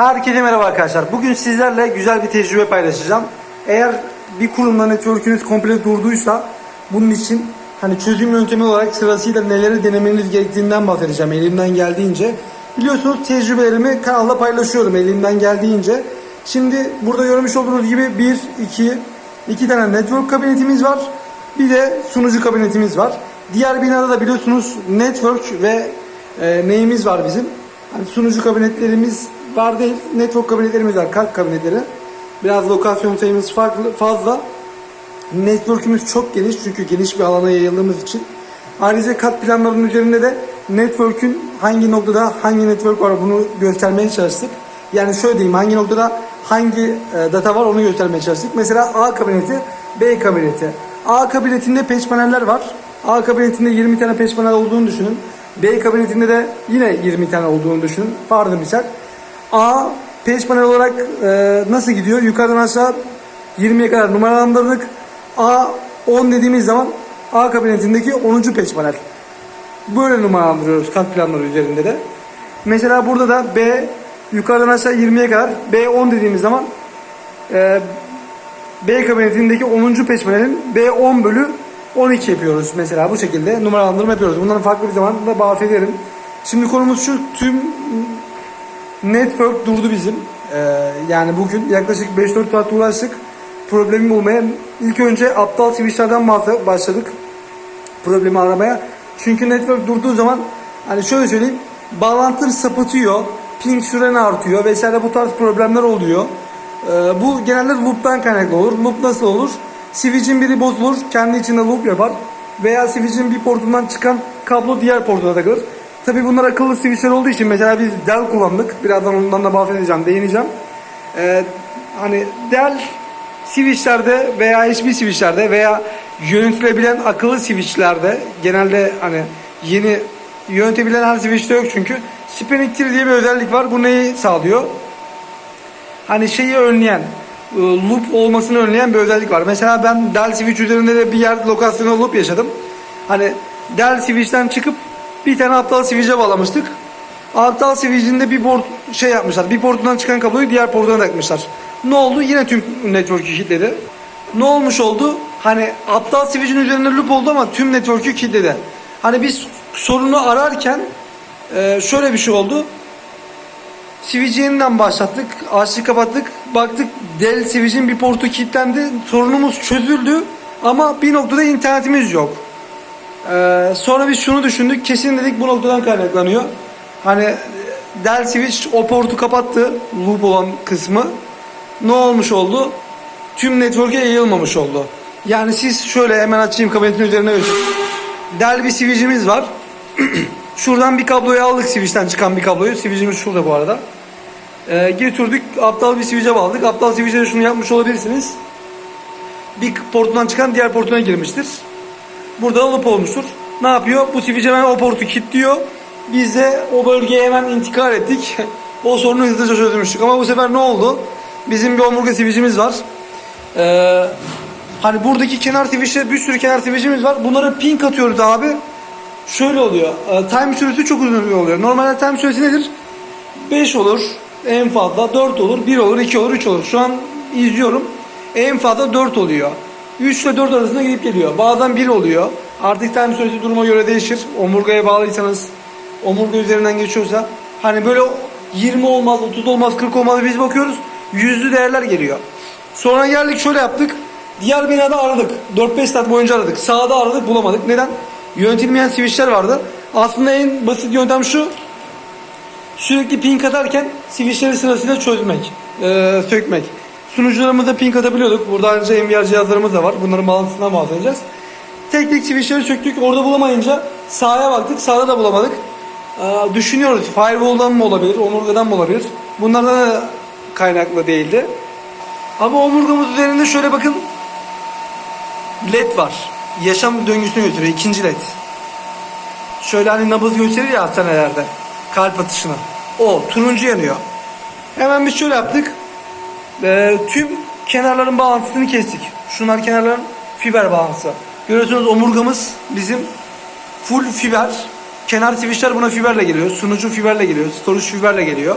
Herkese merhaba arkadaşlar. Bugün sizlerle güzel bir tecrübe paylaşacağım. Eğer bir kurumda network'ünüz komple durduysa bunun için hani çözüm yöntemi olarak sırasıyla neleri denemeniz gerektiğinden bahsedeceğim elimden geldiğince. Biliyorsunuz tecrübelerimi kanalda paylaşıyorum elimden geldiğince. Şimdi burada görmüş olduğunuz gibi 1, 2, 2 tane network kabinetimiz var. Bir de sunucu kabinetimiz var. Diğer binada da biliyorsunuz network ve e, neyimiz var bizim? Hani sunucu kabinetlerimiz var değil, network kabinetlerimiz var, kart kabinetleri. Biraz lokasyon sayımız farklı, fazla. Network'ümüz çok geniş çünkü geniş bir alana yayıldığımız için. Ayrıca kat planlarının üzerinde de network'ün hangi noktada hangi network var bunu göstermeye çalıştık. Yani şöyle diyeyim hangi noktada hangi e, data var onu göstermeye çalıştık. Mesela A kabineti, B kabineti. A kabinetinde patch paneller var. A kabinetinde 20 tane patch panel olduğunu düşünün. B kabinetinde de yine 20 tane olduğunu düşünün. Farklı misal. A patch panel olarak e, nasıl gidiyor? Yukarıdan aşağı 20'ye kadar numaralandırdık. A 10 dediğimiz zaman A kabinetindeki 10. patch panel. Böyle numaralandırıyoruz kat planları üzerinde de. Mesela burada da B yukarıdan aşağı 20'ye kadar B 10 dediğimiz zaman e, B kabinetindeki 10. patch panelin B 10 bölü 12 yapıyoruz mesela bu şekilde numaralandırma yapıyoruz. Bundan farklı bir zamanda bahsederim. Şimdi konumuz şu tüm network durdu bizim. Ee, yani bugün yaklaşık 5-4 saat uğraştık. Problemi bulmaya. İlk önce aptal switchlerden başladık. Problemi aramaya. Çünkü network durduğu zaman hani şöyle söyleyeyim bağlantı sapıtıyor. Ping süreni artıyor vesaire bu tarz problemler oluyor. Ee, bu genelde loop'tan kaynaklı olur. Loop nasıl olur? Switch'in biri bozulur, kendi içinde loop yapar. Veya switch'in bir portundan çıkan kablo diğer portuna takılır. Tabi bunlar akıllı switchler olduğu için mesela biz Dell kullandık. Birazdan ondan da bahsedeceğim, değineceğim. Ee, hani Dell switchlerde veya hiçbir switchlerde veya yönetilebilen akıllı switchlerde genelde hani yeni yönetebilen her switchte yok çünkü Tree diye bir özellik var. Bu neyi sağlıyor? hani şeyi önleyen e, loop olmasını önleyen bir özellik var. Mesela ben Dell Switch üzerinde de bir yer lokasyonel loop yaşadım. Hani Dell Switch'ten çıkıp bir tane aptal switch'e bağlamıştık. Aptal switch'in de bir port şey yapmışlar. Bir portundan çıkan kabloyu diğer portuna takmışlar. Ne oldu? Yine tüm network'ü kilitledi. Ne olmuş oldu? Hani aptal switch'in üzerinde loop oldu ama tüm network'ü kilitledi. Hani biz sorunu ararken e, şöyle bir şey oldu. Switch'i yeniden başlattık. Açtık kapattık. Baktık Dell Switch'in bir portu kilitlendi. Sorunumuz çözüldü. Ama bir noktada internetimiz yok. Ee, sonra biz şunu düşündük. Kesin dedik bu noktadan kaynaklanıyor. Hani Dell Switch o portu kapattı. Loop olan kısmı. Ne olmuş oldu? Tüm network'e yayılmamış oldu. Yani siz şöyle hemen açayım kabinetin üzerine göstereyim. Dell bir switch'imiz var. Şuradan bir kabloyu aldık switch'ten çıkan bir kabloyu. Switch'imiz şurada bu arada. Ee, getirdik aptal bir switch'e bağladık. Aptal switch'e şunu yapmış olabilirsiniz. Bir portundan çıkan diğer portuna girmiştir. Burada da loop olmuştur. Ne yapıyor? Bu switch hemen o portu kilitliyor. Biz de o bölgeye hemen intikal ettik. o sorunu hızlıca çözmüştük. Ama bu sefer ne oldu? Bizim bir omurga switch'imiz var. Ee, hani buradaki kenar switch'te bir sürü kenar switch'imiz var. Bunlara ping atıyoruz abi. Şöyle oluyor. e, Time süresi çok uzun oluyor. Normalde time süresi nedir? 5 olur. En fazla 4 olur. 1 olur, 2 olur, 3 olur. Şu an izliyorum. En fazla 4 oluyor. 3 ile 4 arasında gidip geliyor. Bazen 1 oluyor. Artık time süresi duruma göre değişir. Omurgaya bağlıysanız omurga üzerinden geçiyorsa hani böyle 20 olmaz, 30 olmaz, 40 olmaz biz bakıyoruz. Yüzlü değerler geliyor. Sonra geldik şöyle yaptık. Diğer binada aradık. 4-5 saat boyunca aradık. Sağda aradık bulamadık. Neden? Yönetilmeyen switchler vardı. Aslında en basit yöntem şu. Sürekli ping atarken switchleri sırasıyla çözmek, e, sökmek. Sunucularımıza ping atabiliyorduk. Burada ayrıca MVR cihazlarımız da var. Bunların bağlantısından bahsedeceğiz. Tek tek switchleri söktük. Orada bulamayınca sağa baktık. Sağda da bulamadık. E, düşünüyoruz. Firewall'dan mı olabilir? Omurgadan mı olabilir? Bunlardan da kaynaklı değildi. Ama omurgamız üzerinde şöyle bakın. LED var. Yaşam döngüsünü götürüyor. İkinci LED. Şöyle hani nabız gösterir ya hastanelerde. Kalp atışını. O turuncu yanıyor. Hemen biz şöyle yaptık. Ee, tüm kenarların bağlantısını kestik. Şunlar kenarların fiber bağlantısı. Görüyorsunuz omurgamız bizim full fiber. Kenar switchler buna fiberle geliyor. Sunucu fiberle geliyor. Storage fiberle geliyor.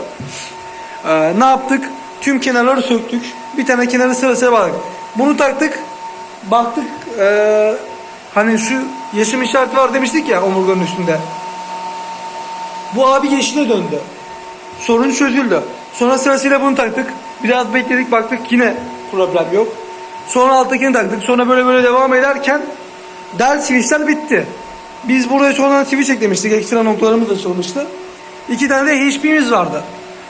Ee, ne yaptık? Tüm kenarları söktük. Bir tane kenarı sırasıyla bağladık. Bunu taktık. Baktık ee, hani şu yaşam işareti var demiştik ya omurganın üstünde. Bu abi yeşile döndü. Sorun çözüldü. Sonra sırasıyla bunu taktık. Biraz bekledik baktık yine problem yok. Sonra alttakini taktık. Sonra böyle böyle devam ederken del switchler bitti. Biz buraya sonradan switch eklemiştik. Ekstra noktalarımız açılmıştı. İki tane de HP'miz vardı.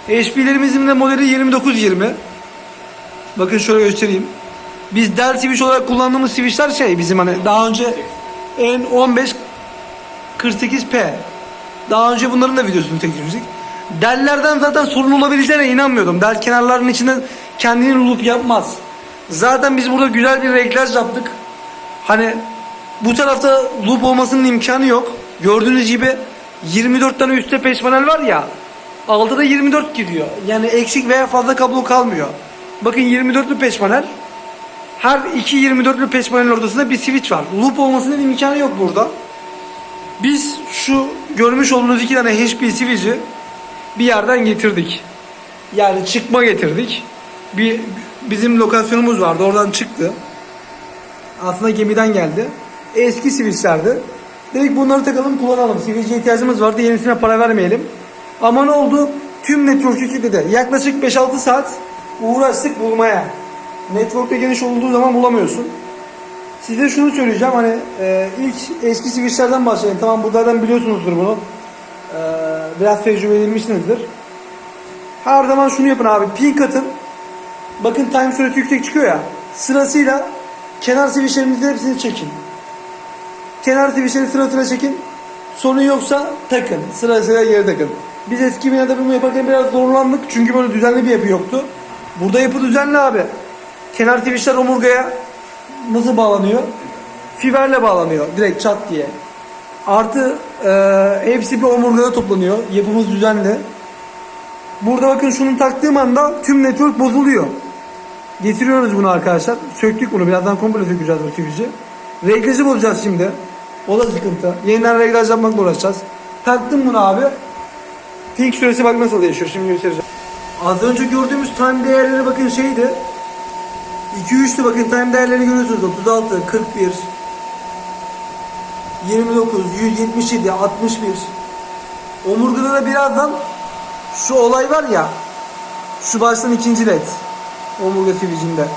HP'lerimizin de modeli 2920. Bakın şöyle göstereyim. Biz del switch olarak kullandığımız switchler şey bizim hani daha önce N15 48P. Daha önce bunların da videosunu çekmiştik. Dellerden zaten sorun olabileceğine inanmıyordum. Del kenarlarının içinde kendini loop yapmaz. Zaten biz burada güzel bir reglaj yaptık. Hani bu tarafta loop olmasının imkanı yok. Gördüğünüz gibi 24 tane üstte peş panel var ya. Altta da 24 gidiyor. Yani eksik veya fazla kablo kalmıyor. Bakın 24'lü peş panel. Her iki 24'lü peş panelin ortasında bir switch var. Loop olmasının imkanı yok burada. Biz şu görmüş olduğunuz iki tane HP switch'i bir yerden getirdik. Yani çıkma getirdik. Bir bizim lokasyonumuz vardı. Oradan çıktı. Aslında gemiden geldi. Eski switchlerdi. Dedik bunları takalım kullanalım. Switch'e ihtiyacımız vardı. Yenisine para vermeyelim. Ama ne oldu? Tüm network'ü kilitledi. Yaklaşık 5-6 saat uğraştık bulmaya. Network'te geniş olduğu zaman bulamıyorsun. Size şunu söyleyeceğim hani e, ilk eski switchlerden başlayın. Tamam bunlardan biliyorsunuzdur bunu. E, biraz tecrübe edilmişsinizdir. Her zaman şunu yapın abi. Pin katın. Bakın time süresi yüksek çıkıyor ya. Sırasıyla kenar switchlerimizin hepsini çekin. Kenar switchleri sıra sıra çekin. Sorun yoksa takın. Sırasıyla geri takın. Biz eski binada bunu yaparken biraz zorlandık. Çünkü böyle düzenli bir yapı yoktu. Burada yapı düzenli abi. Kenar switchler omurgaya nasıl bağlanıyor? Fiberle bağlanıyor direkt çat diye. Artı e, hepsi bir omurgada toplanıyor. Yapımız düzenli. Burada bakın şunu taktığım anda tüm network bozuluyor. Getiriyoruz bunu arkadaşlar. Söktük bunu. Birazdan komple sökeceğiz bu switch'i. Reglajı bozacağız şimdi. O da sıkıntı. Yeniden reglaj yapmakla uğraşacağız. Taktım bunu abi. Pink süresi bak nasıl değişiyor. Şimdi göstereceğim. Az önce gördüğümüz time değerleri bakın şeydi. 2-3'tü bakın time değerlerini görüyorsunuz. 36, 41, 29, 177, 61. Omurgada da birazdan şu olay var ya. Şu baştan ikinci led. Omurga switch'inde.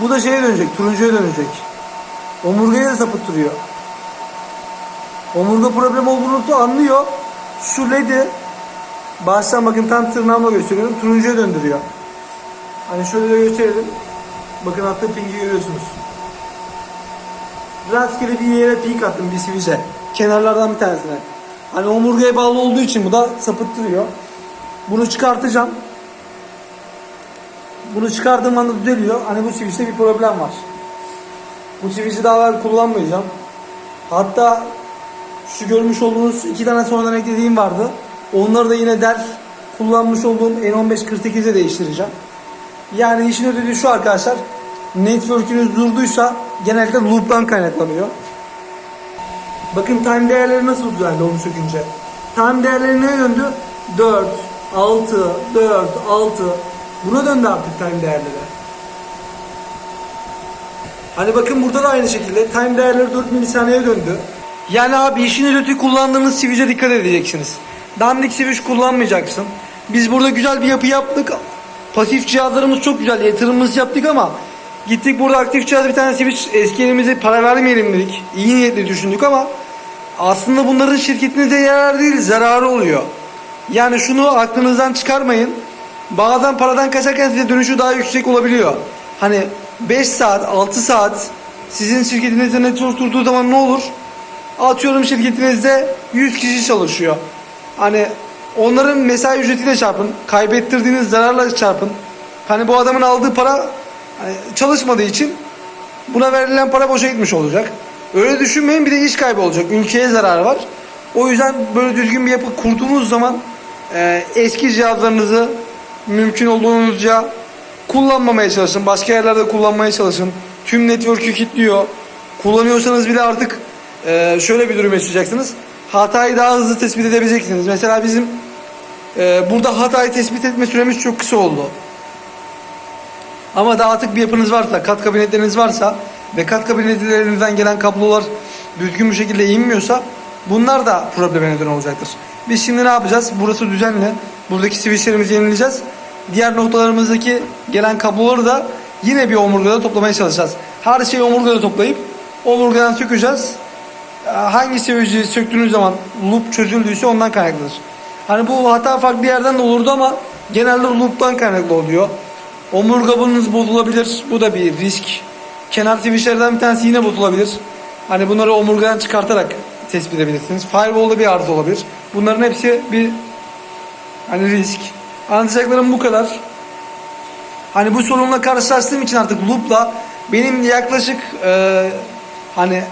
Bu da şeye dönecek. Turuncuya dönecek. Omurgaya da sapıttırıyor. Omurga problem olduğunu anlıyor. Şu led'i baştan bakın tam tırnağımla gösteriyorum. Turuncuya döndürüyor. Hani şöyle de gösterelim. Bakın attığı pingi görüyorsunuz. Rastgele bir yere pink attım bir switch'e. Kenarlardan bir tanesine. Hani omurgaya bağlı olduğu için bu da sapıttırıyor. Bunu çıkartacağım. Bunu çıkardığım anda düzeliyor. Hani bu switch'te bir problem var. Bu switch'i daha ben kullanmayacağım. Hatta şu görmüş olduğunuz iki tane sonradan eklediğim vardı. Onları da yine der kullanmış olduğum N1548'e değiştireceğim. Yani işin ötesi şu arkadaşlar. Network'ünüz durduysa genellikle loop'tan kaynaklanıyor. Bakın time değerleri nasıl düzeldi onu sökünce. Time değerleri neye döndü? 4, 6, 4, 6. Buna döndü artık time değerleri. Hani bakın burada da aynı şekilde time değerleri 4 milisaniyeye döndü. Yani abi işin özeti kullandığınız switch'e dikkat edeceksiniz. Dandik switch kullanmayacaksın. Biz burada güzel bir yapı yaptık. Pasif cihazlarımız çok güzel. Yatırımımızı yaptık ama gittik burada aktif cihaz bir tane switch eski elimize para vermeyelim dedik. İyi niyetli düşündük ama aslında bunların şirketinize yarar değil zararı oluyor. Yani şunu aklınızdan çıkarmayın. Bazen paradan kaçarken size dönüşü daha yüksek olabiliyor. Hani 5 saat 6 saat sizin şirketinizde network durduğu zaman ne olur? Atıyorum şirketinizde 100 kişi çalışıyor. Hani onların mesai ücretiyle çarpın. Kaybettirdiğiniz zararla çarpın. Hani bu adamın aldığı para hani çalışmadığı için buna verilen para boşa gitmiş olacak. Öyle düşünmeyin bir de iş kaybı olacak. Ülkeye zarar var. O yüzden böyle düzgün bir yapı kurduğunuz zaman e, eski cihazlarınızı mümkün olduğunuzca kullanmamaya çalışın. Başka yerlerde kullanmaya çalışın. Tüm network'ü kilitliyor. Kullanıyorsanız bile artık e, şöyle bir durum yaşayacaksınız. Hatayı daha hızlı tespit edebileceksiniz. Mesela bizim Ee, burada hatayı tespit etme süremiz çok kısa oldu. Ama dağıtık bir yapınız varsa, kat kabinetleriniz varsa ve kat kabinetlerinizden gelen kablolar düzgün bir şekilde inmiyorsa bunlar da probleme neden olacaktır. Biz şimdi ne yapacağız? Burası düzenli. Buradaki switchlerimizi yenileyeceğiz. Diğer noktalarımızdaki gelen kabloları da yine bir omurgada toplamaya çalışacağız. Her şeyi omurgada toplayıp omurgadan sökeceğiz. Ee, Hangi switch'i söktüğünüz zaman loop çözüldüyse ondan kaynaklıdır. Hani bu hata farklı yerden de olurdu ama genelde loop'tan kaynaklı oluyor. Omurgabınız bozulabilir. Bu da bir risk. Kenar switchlerden bir tanesi yine bozulabilir. Hani bunları omurgadan çıkartarak tespit edebilirsiniz. Firewall'da bir arıza olabilir. Bunların hepsi bir hani risk. Anlatacaklarım bu kadar. Hani bu sorunla karşılaştığım için artık loop'la benim yaklaşık e, hani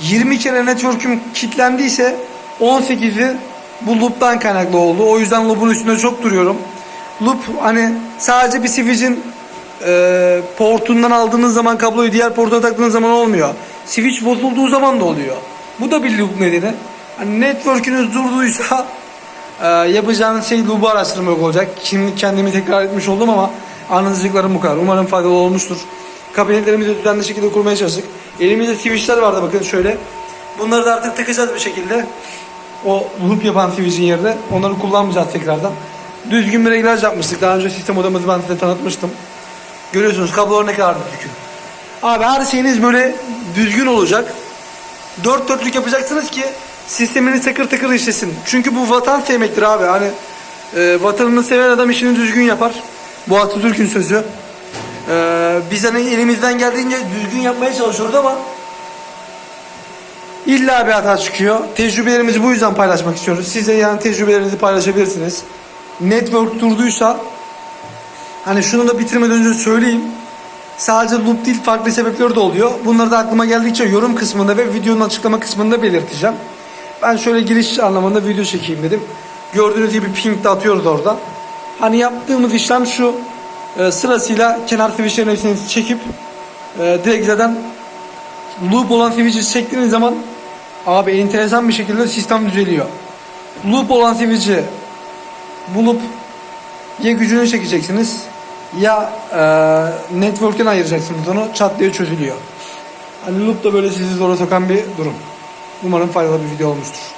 20 kere network'üm kilitlendiyse 18'i bu loop'tan kaynaklı oldu. O yüzden loop'un üstünde çok duruyorum. Loop hani sadece bir switch'in e, portundan aldığınız zaman kabloyu diğer portuna taktığınız zaman olmuyor. Switch bozulduğu zaman da oluyor. Bu da bir loop nedeni. Hani network'ünüz durduysa e, yapacağınız şey loop'u araştırmak olacak. Şimdi kendimi tekrar etmiş oldum ama anlatacaklarım bu kadar. Umarım faydalı olmuştur. Kabinetlerimizi düzenli şekilde kurmaya çalıştık. Elimizde switchler vardı bakın şöyle. Bunları da artık takacağız bir şekilde. O loop yapan switch'in yerine. Onları kullanmayacağız tekrardan. Düzgün bir reglaj yapmıştık. Daha önce sistem odamızı ben size tanıtmıştım. Görüyorsunuz kablolar ne kadar düzgün. Abi her şeyiniz böyle düzgün olacak. Dört dörtlük yapacaksınız ki sisteminiz takır takır işlesin. Çünkü bu vatan sevmektir abi. Hani e, vatanını seven adam işini düzgün yapar. Bu Atatürk'ün sözü. E, biz hani elimizden geldiğince düzgün yapmaya çalışıyoruz ama illa bir hata çıkıyor. Tecrübelerimizi bu yüzden paylaşmak istiyoruz. Siz de yani tecrübelerinizi paylaşabilirsiniz. Network durduysa hani şunu da bitirmeden önce söyleyeyim. Sadece loop değil farklı sebepleri de oluyor. Bunları da aklıma geldikçe yorum kısmında ve videonun açıklama kısmında belirteceğim. Ben şöyle giriş anlamında video çekeyim dedim. Gördüğünüz gibi ping de atıyoruz orada. Hani yaptığımız işlem şu. e, sırasıyla kenar switchlerin hepsini çekip e, direkt zaten loop olan switch'i çektiğiniz zaman abi enteresan bir şekilde sistem düzeliyor. Loop olan switch'i bulup ya gücünü çekeceksiniz ya e, network'ten ayıracaksınız onu çat diye çözülüyor. Hani loop da böyle sizi zora sokan bir durum. Umarım faydalı bir video olmuştur.